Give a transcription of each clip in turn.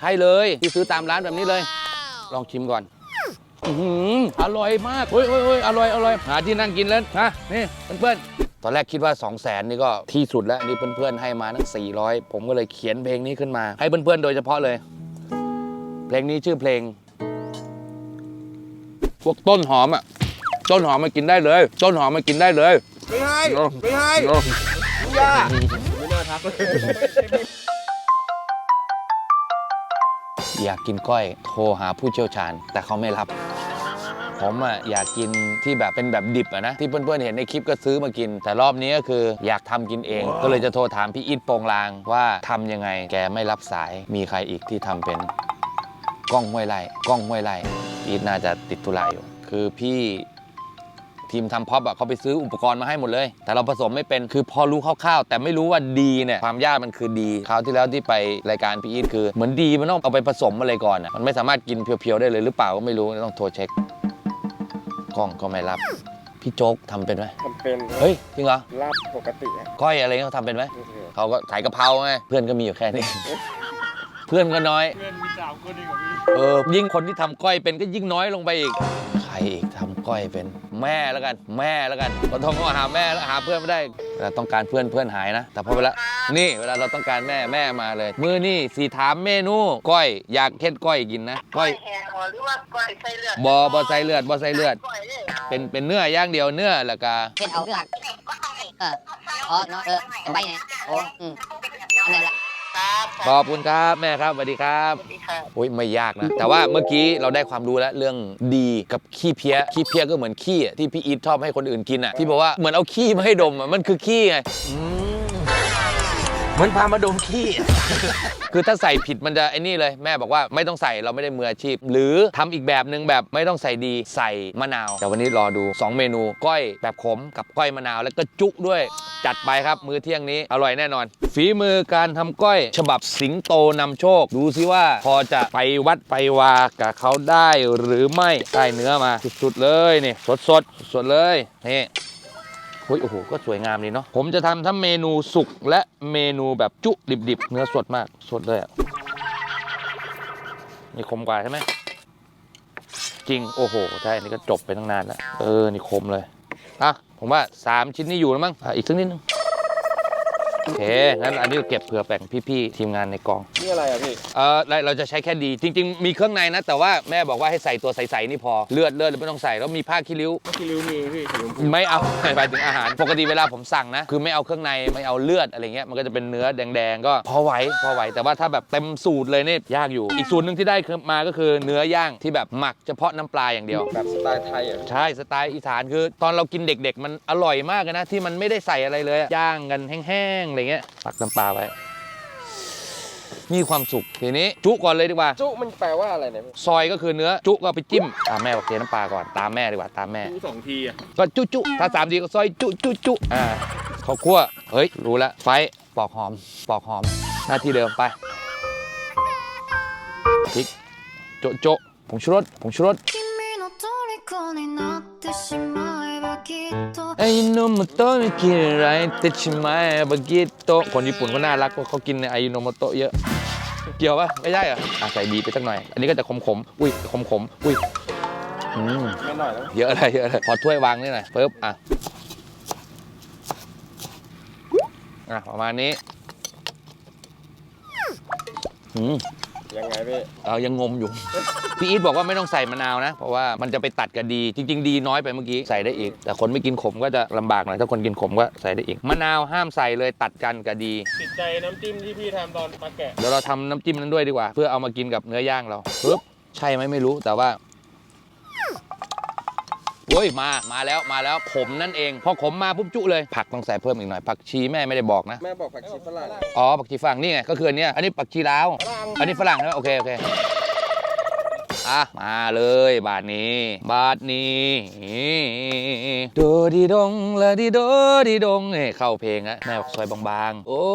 ใช่เลยที่ซื้อตามร้านแบบนี้เลย ลองชิมก่อนอื้อหืออร่อยมากเฮ้ยเฮ้ยเฮ้ยอร่อยอร่อยหาที่นั่งกินแล้วฮะนี่เพื่อนๆตอนแรกคิดว่า 2 0 0แสนนี่ก็ที่สุดแล้วนี่เพื่อนๆให้มาทั้ง 400 ผมก็เลยเขียนเพลงนี้ขึ้นมา ให้เพื่อนๆโดยเฉพาะเลย เพลงนี้ชื่อเพลง พวกต้นหอมอะ ต้นหอมมากินได้เลย ต้นหอมมากินได้เลย ไม่ให้โอ้ไม่ให้โอ้ย่าไม่น่าทักเลย อยากกินก้อยโทรหาผู้เชี่ยวชาญ แต่เขาไม่รับ ผมอะอยากกินที่แบบเป็นแบบดิบอะนะ ที่เพื่อนๆเห็นในคลิปก็ซื้อมากิน แต่รอบนี้ก็คืออยากทำกินเอง ก็เลยจะโทรถามพี่อิทโปงลางว่าทำยังไง แกไม่รับสายมีใครอีกที่ทำเป็น กล้องห้วยไร่กล้องห้วยไร่พี่อิทน่าจะติดธุระอยู่ คือพี่ ทีมทำพ็อปอะเขาไปซื้ออุปกรณ์มาให้หมดเลย แต่เราผสมไม่เป็นคือพอรู้คร่าวๆ แต่ไม่รู้ว่าดีเนี่ยความยากมันคือดีคราวที่แล้วที่ไปรายการพี่อีทคือ เหมือนดีมันต้องเอาไปผสมอะไรก่อนอะมันไม่สามารถกินเพียวๆได้เลยหรือเปล่าก็ไม่รู้ต้องโทรเช็คกล้องก็ไม่รับพี่โจ๊กทำเป็นไหมทำเป็นเฮ้ยจริงเหรอลาบปกติอะก้อยอะไรเขาทำเป็นไหมนี่คือเขาก็ขายกะเพราไงเพื่อนก็มีอยู่แค่นี้ เพื่อนก็น้อย เพื่อนมีสามคนเองเหรอพี่เออยิ่งคนที่ทำก้อยเป็นก็ยิ่งน้อยลงไปอีก ใครอีกทำ ก้อยเป็น แม่แล้วกัน แม่แล้วกันเราต้องหาแม่แล้วหาเพื่อนไม่ได้เวลาต้องการเพื่อนเพื่อนหายนะ แต่พอเวลานี่เวลาเราต้องการแม่แม่มาเลย มือนี่สีถามเมนูก้อยอยากเฮ็ดก้อยกินนะก้ก้ออยยแห้งบ่หรือว่าก้อยใส่เลือดบอบอใส่เลือดบอใส่เลือด ก้อยเลยเป็นเป็นเนื้อย่างเดียวเนื้อแล้วก็เฮ็ดเอาเรื่องเอออ๋อเนาะเออสบายไงโอ้อืมอันนั้นแหละ ครับขอบคุณครับแม่ครับสวัสดีครับสวัสดีครับโอ้ยไม่ยากนะ แต่ว่าเมื่อกี้เราได้ความรู้แล้วเรื่องดีกับขี้เพี้ยขี้เพี้ยก็เหมือนขี้อะที่พี่อีทชอบให้คนอื่นกินอะที่บอกว่าเหมือนเอาขี้มาให้ดมอะมันคือขี้ไงอืม เหมือนพามาดมขี้ คือถ้าใส่ผิดมันจะไอ้นี่เลยแม่บอกว่าไม่ต้องใส่เราไม่ได้มืออาชีพ หรือทำอีกแบบหนึ่งแบบไม่ต้องใส่ดีใส่มะนาว แต่วันนี้รอดู 2 เมนูก้อยแบบขมกับก้อยมะนาวแล้วก็จุด้วย จัดไปครับมื้อเที่ยงนี้อร่อยแน่นอน ฝีมือการทำก้อยฉบับสิงโตนำโชค ดูซิว่าพอจะไปวัดไปวากับเขาได้หรือไม่ได้เนื้อมาสุดๆเลยนี่สดๆสดๆเลยนี่ เฮ้ยโอ้โหก็สวยงามดีเนาะผมจะทำทั้งเมนูสุกและเมนูแบบจุดิบๆ เนื้อสดมากสดเลยอะนี่คมกว่าใช่ไหมจริงโอ้โหใช่นี่ก็จบไปตั้งนานแล้วเออนี่คมเลยอะผมว่า 3 ชิ้นนี้อยู่แล้วมั้งอะอีกสักนิดนึง โอเคงั้นอันนี้เก็บเผื่อแบ่งพี่ๆทีมงานในกอง นี่อะไรอะพี่ เออเราเราจะใช้แค่ดีจริง ๆ มีเครื่องในนะ แต่ว่าแม่บอกว่าให้ใส่ตัวใสๆนี่พอเลือดเลือดไม่ต้องใส่แล้วมีผ้าขี้ริ้วก็คือริวมีพี่สีชมพูไม่เอาหมายถึงอาหาร ปกติเวลาผมสั่งนะ คือไม่เอาเครื่องในไม่เอาเลือดอะไรเงี้ยมันก็จะเป็นเนื้อแดงๆ ก็พอไหวพอไหวแต่ว่าถ้าแบบเต็มสูตรเลยนี่ยากอยู่ อีกสูตรหนึ่งที่ได้คือมาก็คือเนื้อย่างที่แบบหมักเฉพาะน้ำปลาอย่างเดียว แบบสไตล์ไทยอะใช่สไตล์อีสานคือ ตอนเรากินเด็ก ๆ มันอร่อยมากเลยนะที่มันไม่ได้ใส่อะไรเลยอะย่างกันแห้งๆอะไรเงี้ยปักน้ำปลาไว้มีความสุขทีนี้จุก่อนเลยดีกว่า จุมันแปลว่าอะไรเนี่ยพี่ซอยก็คือเนื้อจุก็เอาไปจิ้มตามแม่บอกเทน้ำปลาก่อนตามแม่ดีกว่าตามแม่จุสองทีอะก็จุจุถ้าสามดีก็ซอยจุจุจุอ่าข้าวคั่วเฮ้ยรู้แล้วไฟปอกหอมปอกหอม หน้าที่เดิมไปพริกโจะโจะผงชูรสผงชูรส ไอ้โนโมโตะไม่กินอะไรแต่ชิมายบากิโตะคนญี่ปุ่นก็น่ารักเพราะเขากินไอโนโมโตะเยอะ เกี่ยวปะไม่ได้อะใส่บีไปสักหน่อย อันนี้ก็จะขมขมๆอุ้ยขมขมๆอุ้ยอืมไม่หอยแล้เยอะเลยเยอะเลยขอถ้วยวางนี่หน่อยเพิ่มอะอะประมาณนี้อืม ยังไงพี่เรายังงมอยู่ พี่อีทบอกว่าไม่ต้องใส่มะนาวนะ เพราะว่ามันจะไปตัดกับดี จริง ๆ ดีน้อยไปเมื่อกี้ใส่ได้อีก แต่คนไม่กินขมก็จะลำบากหน่อยถ้าคนกินขมก็ใส่ได้อีกมะนาวห้ามใส่เลยตัดกันกับดี ติดใจน้ำจิ้มที่พี่ทำตอนปลาแกะ เดี๋ยวเราทำน้ำจิ้มนั้นด้วยดีกว่า เพื่อเอามากินกับเนื้อย่างเราปึ๊บใช่ไหมไม่รู้แต่ว่า โอ้ยมามาแล้วมาแล้วขมนั่นเองพอขมมาปุ๊บจุเลย ผักต้องใส่เพิ่มอีกหน่อยผักชีแม่ไม่ได้บอกนะ แม่บอกผักชีฝรั่งอ๋อผักชีฝรั่งนี่ไงก็คืออันเนี้ยอันนี้ผักชีลาว อันนี้ฝรั่งนะโอเคโอเคอะมาเลยบาทนี้ บาทนี้โดดีดงละดีโดดีดงนี่เข้าเพลงแล้วแม่บอกซอยบางๆ โอ้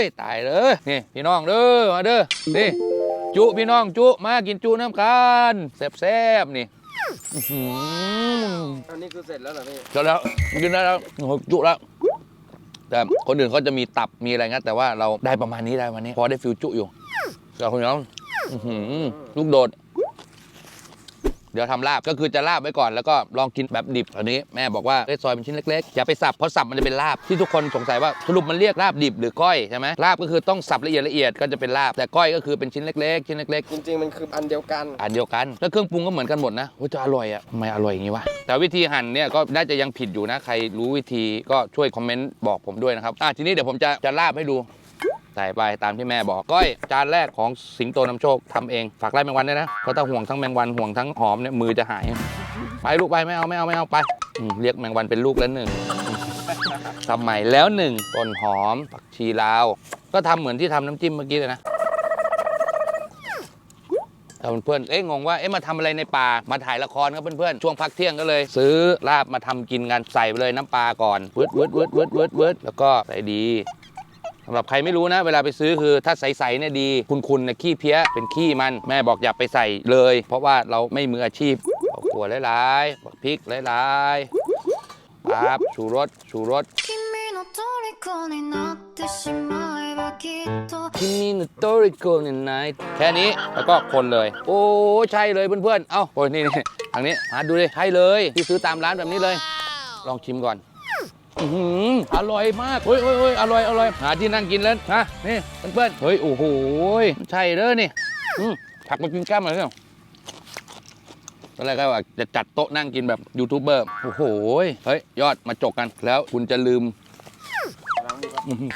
ยตายเลยนี่พี่น้องเด้อมาเด้อนี่จุพี่น้องจุมากินจุน้ำกันแซ่บๆนี่ อื้อหืออันนี้คือเสร็จแล้วเหรอพี่จบแล้วกินได้แล้วโอ้โหจุแล้ว แต่คนอื่นเขาจะมีตับมีอะไรเงี้ยแต่ว่าเราได้ประมาณนี้ได้วันนี้ พอได้ฟิวจุอยู่เราคนน้องอื้อหือลูกโดด เดี๋ยวทำลาบก็คือจะลาบไว้ก่อนแล้วก็ลองกินแบบดิบอันนี้แม่บอกว่าให้ซอยเป็นชิ้นเล็กๆอย่าไปสับเพราะสับมันจะเป็นลาบที่ทุกคนสงสัยว่าสรุปมันเรียกลาบดิบหรือก้อยใช่ไหมลาบก็คือต้องสับละเอียดละเอียดก็จะเป็นลาบแต่ก้อยก็คือเป็นชิ้นเล็กๆชิ้นเล็กๆจริงๆมันคืออันเดียวกันอันเดียวกันแล้วเครื่องปรุงก็เหมือนกันหมดนะว่าจะอร่อยอะทำไมอร่อยอย่างนี้วะแต่วิธีหั่นเนี่ยก็น่าจะยังผิดอยู่นะใครรู้วิธีก็ช่วยคอมเมนต์บอกผมด้วยนะครับอะทีนี้เดี๋ยวผมจะจะลาบให้ดู ใส่ไปตามที่แม่บอกก้อยจานแรกของสิงโตนำโชคทำเองฝากไล่แมงวันด้วยนะเพราะถ้าห่วงทั้งแมงวันห่วงทั้งหอมเนี่ยมือจะหาย ไปลูกไปไม่เอาไม่เอาไม่เอาไปอืมเรียกแมงวันเป็นลูกแล้วหนึ่งทำใหม่แล้วหนึ่งต้นหอมผักชีลาว ก็ทำเหมือนที่ทำน้ำจิ้มเมื่อกี้เลยนะ ถ้าเพื่อนๆเอ๊ะงงว่า เอ๊ะมาทำอะไรในป่า มาถ่ายละครครับเพื่อนๆ ช่วงพักเที่ยงก็เลย ซื้อลาบมาทำกินกัน ใส่ไปเลยน้ำปลาก่อนวืดวืดวืดวืดวืดวืดแล้วก็ใส่ดี สำหรับใครไม่รู้นะ เวลาไปซื้อคือถ้าใสๆเนี่ยดี คุณๆนะขี้เพี้ยเป็นขี้มันแม่บอกอย่าไปใส่เลย เพราะว่าเราไม่มืออาชีพเอาวดหลายๆบอกพริกหลายๆปั๊บชูรสชูรสคิมินโตริโกเนไนแค่นี้แล้วก็คนเลย โอ้ใช่เลยเพื่อนๆ เอ้าโอ้ยนี่ทางนี้มาดูเลยให้เลยที่ซื้อตามร้านแบบนี้เลย ลองชิมก่อน อื้อหืออร่อยมากเฮ้ยเฮ้ยเฮ้ยอร่อยอร่อยหาที่นั่งกินแล้วฮะนี่เพื่อนๆเฮ้ยโอ้โหใช่เลยนี่อืมผักมากินแก้มหน่อยเถอะตอนแรกก็ว่าจะจัดโต๊ะนั่งกินแบบยูทูบเบอร์โอ้โหเฮ้ยยอดมาจกกันแล้วคุณจะลืมอื้อหือ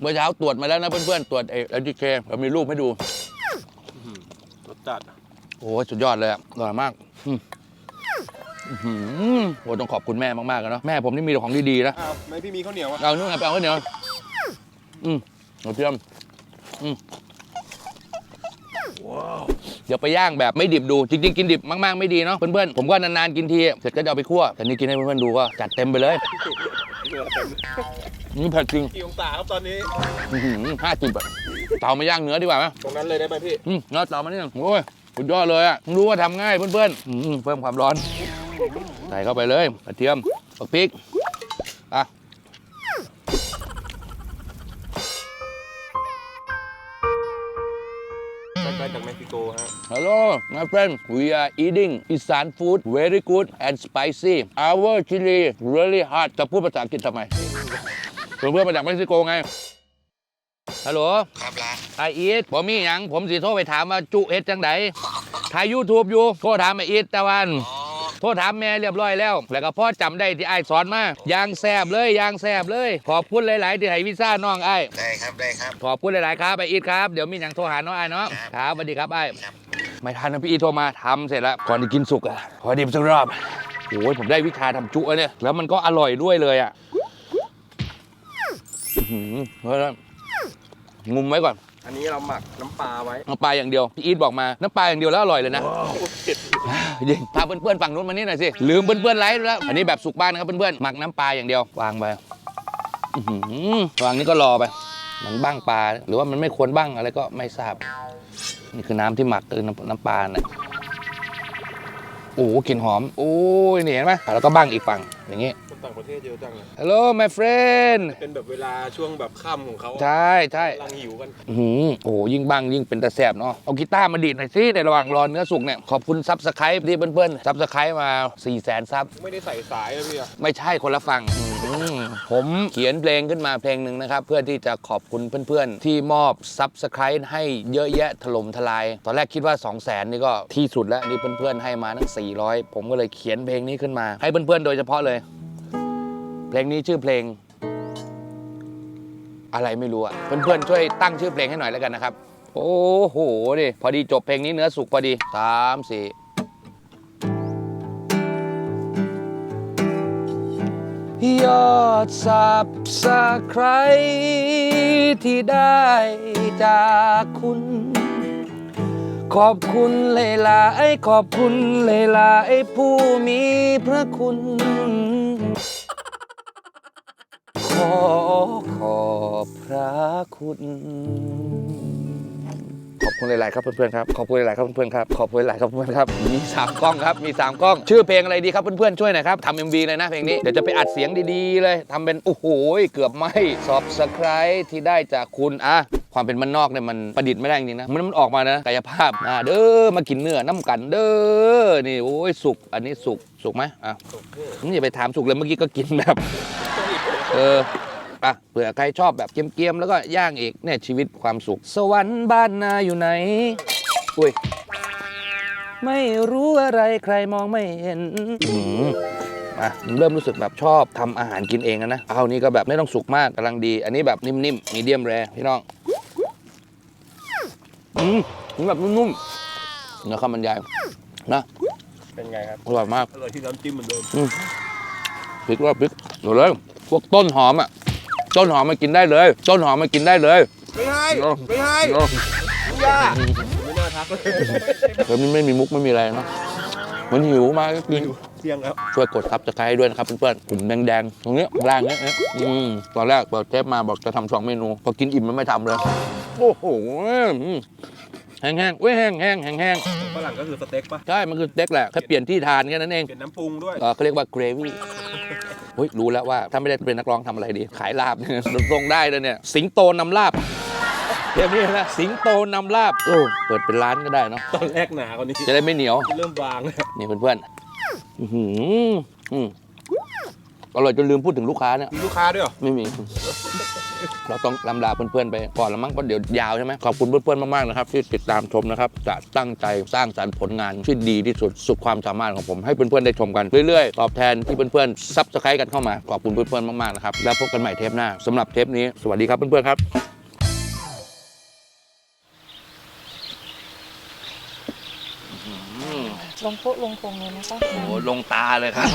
เมื่อเช้าตรวจมาแล้วนะเพื่อนๆตรวจเอลจีเคเรามีรูปให้ดูรสจัดโอ้โหสุดยอดเลยอะอร่อยมาก อืมอื้อหือโอ้ต้องขอบคุณแม่มากๆอะเนาะแม่ผมนี่มีแต่ของดีๆนะ อ้าวไม่พี่มีข้าวเหนียวอะเอานู่นไงไปเอาข้าวเหนียวอืมกระเทียมอืมเดี๋ยวไปย่างแบบไม่ดิบดูจริงๆกินดิบมากๆไม่ดีเนาะเพื่อนๆผมก็นานๆกินทีเสร็จก็จะเอาไปคั่วแต่นี่กินให้เพื่อนๆดูก็จัดเต็มไปเลยนี่เผ็ดจริงกี่องศาครับตอนนี้ ห้าสิบอะเตามาย่างเนื้อดีกว่าไหมตรงนั้นเลยได้ไหมพี่ อืมเนื้อเตามานี่นึงโอ้ยสุดยอดเลยอะมึงรู้ว่าทำง่ายเพื่อนๆอืมเพิ่มความร้อน ใส่เข้าไปเลยกระเทียมปักพริกอะใกล้ๆจากเม็กซิโกฮะ Hello my friend we are eating Isan food very good and spicy our chili really hot จะพูดภาษาอังกฤษทำไมเพื่อนๆมาจากเม็กซิโกไงฮัลโหลครับละไออีทผมมีหยัง ผมสิโทรไปถามว่าจุเฮ็ดจังไดถ่ายยูทูบอยู่ โทรถามไออีทตะวันอ๋อโทรถามแม่เรียบร้อยแล้ว แล้วก็พ่อจำได้ที่ไอ้ายสอนมายางแซบเลยยางแซบเลย ขอบคุณหลาย ๆ ที่ให้วีซ่าน้องไอ้ายได้ครับได้ครับขอบคุณหลาย ๆ ครับไออีทครับเดี๋ยวมีหยังโทรหาน้องไอ้ายเนาะครับสวัสดีครับไอ้ายครับไม่ทันนะพี่อีทโทรมาทำเสร็จแล้วก่อนจะกินสุกอะขอดิบสักรอบโอ้ยผมได้วิชาทำจุอะเนี่ยแล้วมันก็อร่อยด้วยเลยอะอื้อหือเฮ้ยงุมไว้ก่อนอันนี้เราหมักน้ำปลาไว้น้ำปลาอย่างเดียวพี่อีทบอกมาน้ำปลาอย่างเดียวแล้วอร่อยเลยนะ จริงพาเพื่อนๆฝั่งนู้นมานี่หน่อยสิ ลืมเพื่อนๆไลฟ์แล้ว อันนี้แบบสุกบ้านนะครับเพื่อนๆหมักน้ำปลาอย่างเดียว วางไปอื้อหือวางนี่ก็รอไป มันบ้างปลา หรือว่ามันไม่ควรบ้างอะไรก็ไม่ทราบ นี่คือน้ำที่หมักคือน้ำน้ำปลาน่ะโอ้โหกลิ่นหอม โอ้ยนี่เห็นไหมแล้วก็บ้างอีกฝั่ง อย่างงี้คนต่างประเทศเยอะจังเลย Hello my friend เป็นแบบเวลาช่วงแบบค่ำของเขาใช่ใช่กำลังหิวกัน อื้อหือโอ้โหยิ่งบ้างยิ่งเป็นตะแสบเนาะเอากีตาร์มาดีดหน่อยสิในระหว่างรอเนื้อสุกเนี่ยขอบคุณซับสไครป์ที่เพื่อนๆซับสไครป์มา4ี่แสนซับ ไม่ได้ใส่สายนะพี่อะไม่ใช่คนละฝั่งอืมผมเขียนเพลงขึ้นมาเพลงหนึ่งนะครับ เพื่อที่จะขอบคุณเพื่อนๆ ที่มอบซับสไครต์ให้เยอะแยะถล่มทลาย ตอนแรกคิดว่า 2 0 0แสนนี่ก็ที่สุดแล้วนี่เพื่อนๆ ให้มาทั้ง400 ผมก็เลยเขียนเพลงนี้ขึ้นมา ให้เพื่อนๆ โดยเฉพาะเลย เพลงนี้ชื่อเพลง อะไรไม่รู้อะเพื่อนๆช่วยตั้งชื่อเพลงให้หน่อยแล้วกันนะครับ โอ้โหดิพอดีจบเพลงนี้เนื้อสุกพอดีสามสี่ยอดสับสไครที่ได้จากคุณ ขอบคุณเลลาไอขอบคุณเลลาไอผู้มีพระคุณ ขอขอบพระคุณ ขอบคุณหลาย ๆ ครับเพื่อน ๆ ครับ ขอบคุณหลาย ๆ ครับเพื่อน ๆ ครับ ขอบคุณหลาย ๆ ครับเพื่อน ๆ ครับ มี3กล้องครับ มี3กล้อง ชื่อเพลงอะไรดีครับเพื่อน ๆ ช่วยหน่อยครับทำเอ็มวีเลยนะเพลงนี้ เดี๋ยวจะไปอัดเสียงดี ๆ เลยทำเป็น โอ้โห เกือบไม่สอบสไครที่ได้จากคุณอะความเป็นมันนอกเนี่ยมันประดิษฐ์ไม่ได้จริงนะ มันมันออกมานะกายภาพอะเด้อมากินเนื้อน้ำกันเด้อนี่โอ้ยสุกอันนี้สุกสุกไหมอะมึงอย่าไปถามสุกเลยเมื่อกี้ก็กินแบบ เอออะเผื่อใครชอบแบบเกรียมๆแล้วก็ย่างอีกเนี่ยชีวิตความสุข สวรรค์บ้านนาอยู่ไหนอุ้ยไม่รู้อะไรใครมองไม่เห็นอืมอะเริ่มรู้สึกแบบชอบทำอาหารกินเองแล้วนะเอานี้ก็แบบไม่ต้องสุกมากกำลังดี อันนี้แบบนิ่มๆมีเดียมแรพี่น้องอืมนี่แบบนุ่มๆเนื้อข้าวมันยายนะเป็นไงครับ อร่อยมาก อร่อยที่น้ำจิ้มเหมือนเดิมพริกว่าพริกเดี๋ยวเลย พวกต้นหอมอะ ต้นหอมมากินได้เลย ต้นหอมมากินได้เลย ไม่ให้โอ้ไม่ให้เนอะย่าไม่น่าทักเลยเฮ้ยมันไม่มีมุกไม่มีอะไรเนาะมันหิวมาก็กินเที่ยงครับช่วยกดซับสไครต์ด้วยนะครับเพื่อนๆกลุ่มแดงๆ ตรงเนี้ยล่างเนี้ยเนี้ยอืมตอนแรกเปิดเทปมาบอกจะทำสองเมนู พอกินอิ่มมันไม่ทำเลย โอ้โหอืมแห้งๆเว้ยแห้งๆแห้งๆแห้งฝรั่งก็คือสเต็กปะๆใช่ มันคือสเต็กแหละแค่เปลี่ยนที่ทานแค่นั้นเอง เปลี่ยนน้ำปรุงด้วยเออเขาเรียกว่าเกรวี่ เฮ้ยรู้แล้วว่าถ้าไม่ได้เป็นนักร้องทำอะไรดี ขายลาบเนี่ยทรงได้เลยเนี่ย สิงโตนำลาบเรียกนี่นะสิงโตนำลาบโอ้เปิดเป็นร้านก็ได้เนาะตอนแรกหนากว่านี้จะได้ไม่เหนียวเริ่มบางแล้วนี่เพื่อนๆอื้อหืออืมอร่อยจนลืมพูดถึงลูกค้าเนี่ยมีลูกค้าด้วยเหรอไม่มี เราต้องลำลาเพื่อนๆไปก่อนละมั้งเพราะเดี๋ยวยาวใช่ไหมขอบคุณเพื่อนๆมากๆนะครับที่ติดตามชมนะครับจะตั้งใจสร้างสรรค์ผลงานที่ดีที่สุดสุดความสามารถของผมให้เพื่อนๆได้ชมกันเรื่อยๆตอบแทนที่เพื่อนๆซับสไครต์กันเข้ามาขอบคุณเพื่อนๆมากๆนะครับแล้วพบกันใหม่เทปหน้าสำหรับเทปนี้สวัสดีครับเพื่อนๆครับ ลงโป๊ะลงพงเลยนะคะโอ้โหลงตาเลยครับ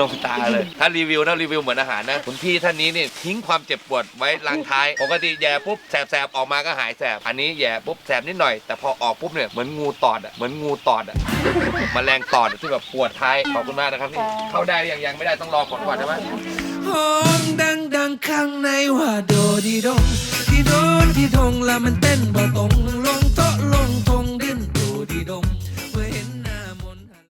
ลงตาเลย ถ้ารีวิวถ้ารีวิวเหมือนอาหารนะคุณพี่ท่านนี้นี่ทิ้งความเจ็บปวดไว้ลังท้ายปกติแย่ปุ๊บแสบๆออกมาก็หายแสบอันนี้แย่ปุ๊บแสบนิดหน่อยแต่พอออกปุ๊บเนี่ยเหมือนงูตอดอะเหมือนงูตอดอะแมลงตอดอะที่แบบปวดท้ายขอบคุณมากนะครับนี่เข้าได้หรือยังยังไม่ได้ต้องรอผลก่อนใช่ไหมห้องดังดังๆข้างในว่าโดดีดงที่โดนที่ดงแล้วมันเต้นบ่